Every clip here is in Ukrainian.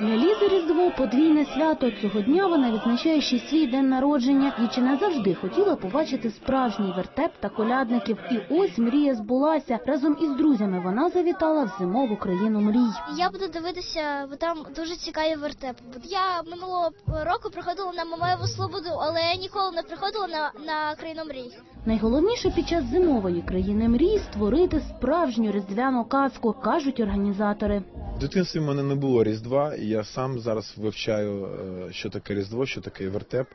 Лізи Різдво подвійне свято. Цього дня вона відзначає ще свій день народження. Дівчина завжди хотіла побачити справжній вертеп та колядників. І ось мрія збулася. Разом із друзями вона завітала в зимову країну мрій. Я буду дивитися, бо там дуже цікаві вертепи. Я минулого року приходила на Мамаєву Слободу, але я ніколи не приходила на, на країну мрій. Найголовніше під час зимової країни мрій створити справжню різдвяну казку, кажуть організатори. В дитинстві в мене не було Різдва, і я сам зараз вивчаю, е, що таке Різдво, що таке вертеп,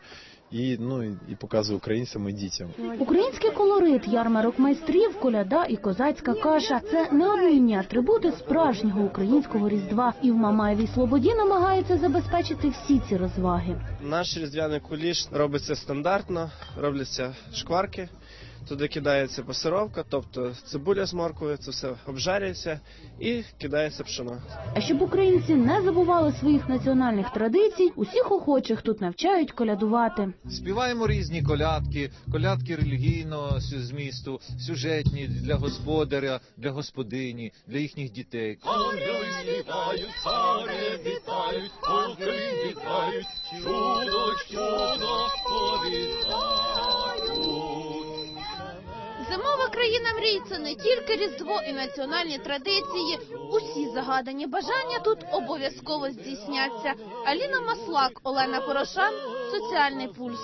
і, ну, і і показую українцям і дітям. Український колорит, ярмарок майстрів, коляда і козацька каша це неодмінні атрибути справжнього українського різдва. І в Мамаєвій Слободі намагаються забезпечити всі ці розваги. Наш різдвяний куліш робиться стандартно, робляться шкварки. Туди кидається пасировка, тобто цибуля з морквою, це все обжарюється і кидається пшено. А щоб українці не забували своїх національних традицій, усіх охочих тут навчають колядувати. Співаємо різні колядки, колядки релігійного сю- змісту, сюжетні для господаря, для господині, для їхніх дітей. Зимова країна мрій це не тільки різдво і національні традиції. Усі загадані бажання тут обов'язково здійсняться. Аліна Маслак, Олена Порошан, Соціальний пульс.